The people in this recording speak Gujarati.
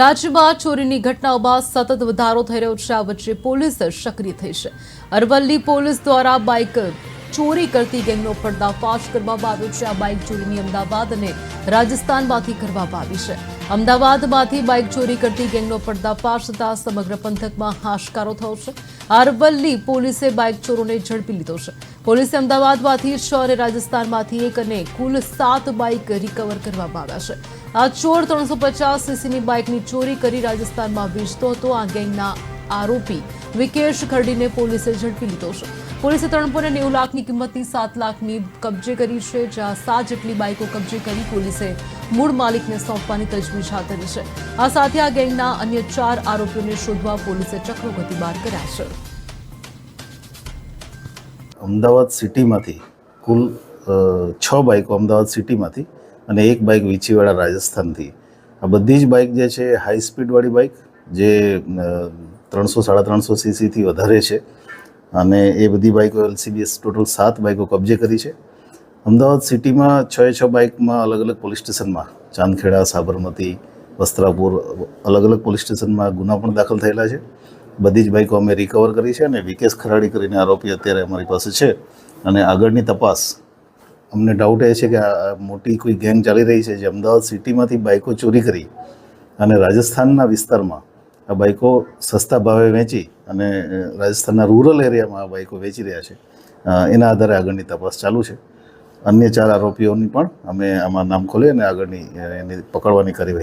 રાજ્યમાં ચોરીની ઘટનાઓ બાદ સતત વધારો થઈ રહ્યો છે. આ વચ્ચે પોલીસ સક્રિય થઈ છે. અરવલ્લી પોલીસ દ્વારા બાઇક ચોરી કરતી ગેંગનો પર્દાફાશ કરવામાં આવ્યો છે. આ બાઇક ચોરીની અમદાવાદ અને રાજસ્થાનમાંથી કરવામાં આવી છે. અમદાવાદમાંથી બાઇક ચોરી કરતી ગેંગનો પર્દાફાશ થતા સમગ્ર પંથકમાં હાશકારો થયો છે. અરવલ્લી પોલીસે બાઇક ચોરોને ઝડપી લીધો છે. પોલીસે અમદાવાદમાંથી છ અને રાજસ્થાનમાંથી એક અને કુલ સાત બાઇક રિકવર કરવામાં આવ્યા છે. આ ચોર ત્રણસો પચાસ સીસીની બાઇકની ચોરી કરી રાજસ્થાનમાં વેચતો હતો. આ ગેંગના આરોપી વિકેશ ખરડીને પોલીસે ઝડપી લીધો છે. પોલીસે ત્રણ પોઈન્ટ નેવું લાખની કિંમતની સાત લાખની કબજે કરી છે, જ્યાં સાત જેટલી બાઇકો કબજે કરી પોલીસે મૂળ માલિકને સોંપવાની તજવીજ હાથ ધરી છે. આ સાથે આ ગેંગના અન્ય ચાર આરોપીઓને શોધવા પોલીસે ચક્રો ગતિબાર કર્યા છે. અમદાવાદ સિટીમાંથી કુલ છ બાઇકો અમદાવાદ સિટીમાંથી અને એક બાઇક વીંછીવાળા રાજસ્થાનથી. આ બધી જ બાઇક જે છે હાઈ સ્પીડવાળી બાઇક જે ત્રણસો, સાડા ત્રણસો સીસીથી વધારે છે. અને એ બધી બાઇકો એલસીબીએસ ટોટલ સાત બાઇકો કબજે કરી છે. અમદાવાદ સિટીમાં છ છ બાઇકમાં અલગ અલગ પોલીસ સ્ટેશનમાં, ચાંદખેડા, સાબરમતી, વસ્ત્રાપુર, અલગ અલગ પોલીસ સ્ટેશનમાં ગુના પણ દાખલ થયેલા છે. બધી જ બાઇકો અમે રિકવર કરી છે અને વિકેશ ખરાડી કરીને આરોપી અત્યારે અમારી પાસે છે. અને આગળની તપાસ, અમને ડાઉટ એ છે કે આ મોટી કોઈ ગેંગ ચાલી રહી છે જે અમદાવાદ સિટીમાંથી બાઇકો ચોરી કરી અને રાજસ્થાનના વિસ્તારમાં આ બાઇકો સસ્તા ભાવે વેચી અને રાજસ્થાનના રૂરલ એરિયામાં આ બાઇકો વેચી રહ્યા છે. એના આધારે આગળની તપાસ ચાલુ છે. અન્ય ચાર આરોપીઓની પણ અમે આમાં નામ ખોલી અને આગળની એની પકડવાની કાર્યવાહી